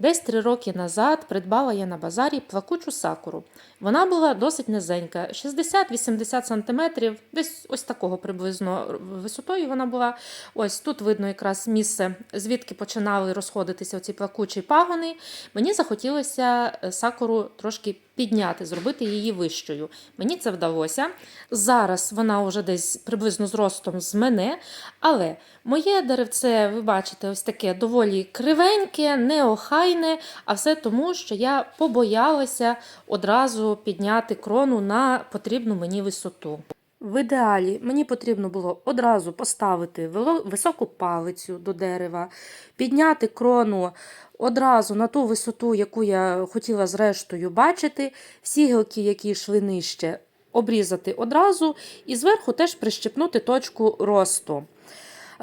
Десь три роки назад придбала я на базарі плакучу сакуру. Вона була досить низенька, 60-80 см, десь ось такого приблизно висотою вона була. Ось тут видно якраз місце, звідки починали розходитися оці плакучі пагони. Мені захотілося е, сакуру трошки підняти, зробити її вищою. Мені це вдалося. Зараз вона вже десь приблизно зростом з мене, але моє деревце, ви бачите, ось таке доволі кривеньке, неохайне, а все тому, що я побоялася одразу підняти крону на потрібну мені висоту. В ідеалі мені потрібно було одразу поставити високу палицю до дерева, підняти крону одразу на ту висоту, яку я хотіла зрештою бачити, всі гілки, які йшли нижче, обрізати одразу і зверху теж прищепнути точку росту.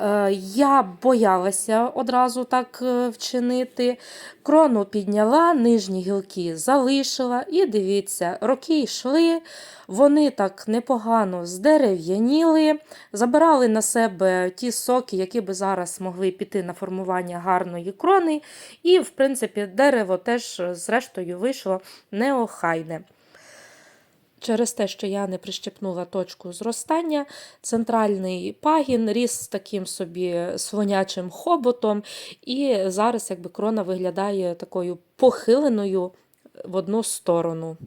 Е, Я боялася одразу так е, вчинити. Крону підняла, нижні гілки залишила. І дивіться, роки йшли, вони так непогано здерев'яніли, забирали на себе ті соки, які би зараз могли піти на формування гарної крони. І, в принципі, дерево теж, зрештою, вийшло неохайне. Через те, що я не прищепнула точку зростання, центральний пагін ріс з таким собі слонячим хоботом, і зараз якби крона виглядає такою похиленою в одну сторону.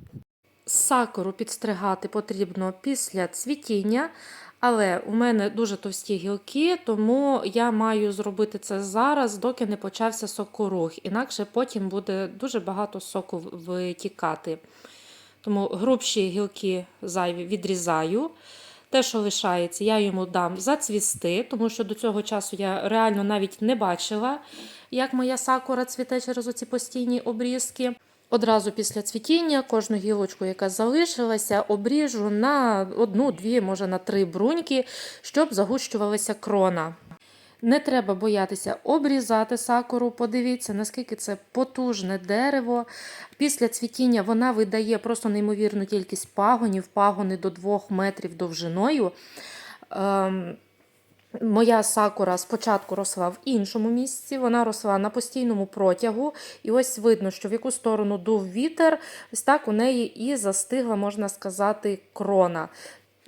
Сакуру підстригати потрібно після цвітіння, але у мене дуже товсті гілки, тому я маю зробити це зараз, доки не почався сокорух. Інакше потім буде дуже багато соку витікати. Тому грубші гілки зайві відрізаю. Те, що лишається, я йому дам зацвісти, тому що до цього часу я реально навіть не бачила, як моя сакура цвіте через оці постійні обрізки. Одразу після цвітіння кожну гілочку, яка залишилася, обріжу на одну-дві, може на три бруньки, щоб загущувалася крона. Не треба боятися обрізати сакуру. Подивіться, наскільки це потужне дерево. Після цвітіння вона видає просто неймовірну кількість пагонів, пагони до 2 метрів довжиною. Ем, Моя сакура спочатку росла в іншому місці, вона росла на постійному протягу, і ось видно, що в яку сторону дув вітер, ось так у неї і застигла, можна сказати, крона.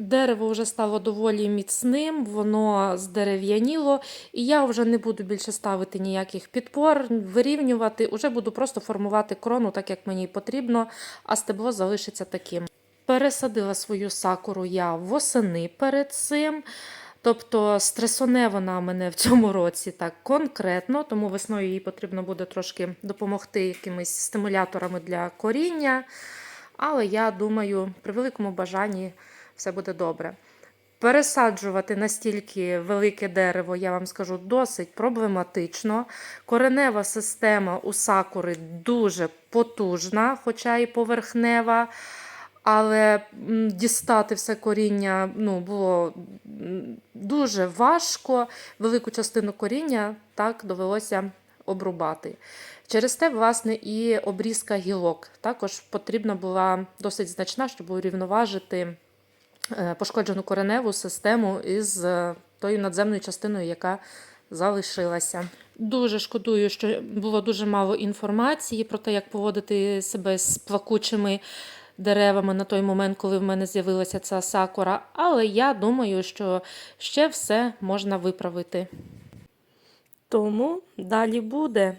Дерево вже стало доволі міцним, воно здерев'яніло, і я вже не буду більше ставити ніяких підпор, вирівнювати, вже буду просто формувати крону так, як мені потрібно, а стебло залишиться таким. Пересадила свою сакуру я восени перед цим. Тобто стресоне вона мене в цьому році так конкретно, тому весною їй потрібно буде трошки допомогти якимись стимуляторами для коріння. Але я думаю, при великому бажанні все буде добре. Пересаджувати настільки велике дерево, я вам скажу, досить проблематично. Коренева система у сакури дуже потужна, хоча і поверхнева. Але дістати все коріння ну, було дуже важко. Велику частину коріння так довелося обрубати. Через те, власне, і обрізка гілок також потрібна була досить значна, щоб урівноважити пошкоджену кореневу систему із е, тою надземною частиною, яка залишилася. Дуже шкодую, що було дуже мало інформації про те, як поводити себе з плакучими деревами на той момент, коли в мене з'явилася ця сакура. Але я думаю, що ще все можна виправити. Тому далі буде.